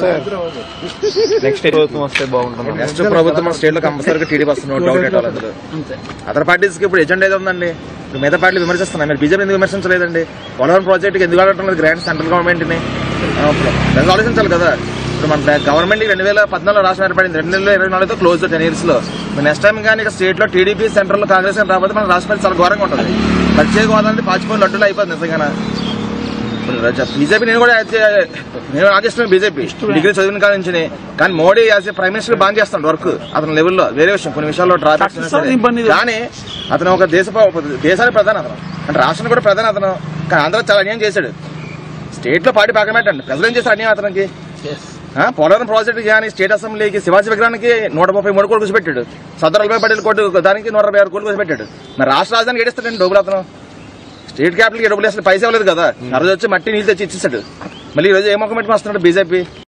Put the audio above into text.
Sir next ప్రభుత్వం వస్తే బాగుంటుంది? నెక్స్ట్ ప్రభుత్వం స్టేట్లో కంపల్సరీగా టీడీపీ వస్తుంది డౌట్ ఎట్టాలి అందులో. అదర్ పార్టీస్కి ఇప్పుడు ఎజెండా ఏదో ఉందండి. ఇప్పుడు మిగతా పార్టీలు విమర్శిస్తున్నాయి. మీరు బీజేపీ ఎందుకు విమర్శించలేదండి? పోలవరం ప్రాజెక్ట్ ఎందుకు ఆడటం లేదు? గ్రాంట్ సెంట్రల్ గవర్నమెంట్ని. ఆలోచించాలి కదా. ఇప్పుడు మన గవర్నమెంట్ రెండు వేల పద్నాలుగులో రాష్ట్రం ఏర్పడింది రెండు వేల ఇరవై నాలుగుతో క్లోజ్ టెన్ ఇయర్స్లో. నెక్స్ట్ టైం కానీ ఇక స్టేట్లో టీడీపీ సెంట్రల్లో కాంగ్రెస్ రాబోతే రాకపోతే మన రాష్ట్రం చాలా ఘోరంగా ఉంటుంది. ప్రత్యేక హోదా అంటే పాచిపోయిన లడ్డులు అయిపోతుంది నిజంగా బీజేపీ నేను కూడా నేను ఆగిస్తున్నాను బీజేపీ. డిగ్రీ చదివిన కాడ నుంచి కానీ Modi as a prime minister బాగా చేస్తాడు వర్క్ అతని లెవెల్లో వేరే విషయం. కొన్ని విషయాల్లో ట్రాఫిక్ కానీ అతను ఒక దేశ దేశానికి ప్రధాని అతను. అంటే రాష్ట్రం కూడా ప్రధాని అతను. కానీ ఆంధ్ర చాలా అన్యాయం చేశాడు. స్టేట్లో పార్టీ పక్కన పెట్టండి. ప్రజలు ఏం చేశారు అన్యాయం అతనికి? పోలవరం ప్రాజెక్ట్ కానీ స్టేట్ అసెంబ్లీకి శివాజీ విగ్రహానికి నూట ముప్పై మూడు కోట్లు కూర్చోబెట్టాడు. సదరు నలభై పటేల్ కోట్లు దానికి నూట అరవై ఆరు కోట్లు కూర్చోబెట్టాడు. మరి రాష్ట్ర రాజధానికి ఏడిస్తాడండి డబ్బులు అతను? స్టేట్ క్యాపిటల్కి డబ్బులు అసలు పైసా ఇవ్వలేదు కదా. ఆ రోజు వచ్చి మట్టి నీళ్ళు తెచ్చి ఇచ్చేసాడు. మళ్ళీ ఈ రోజు ఏ మొక్క పెట్టి వస్తున్నాడు బీజేపీ?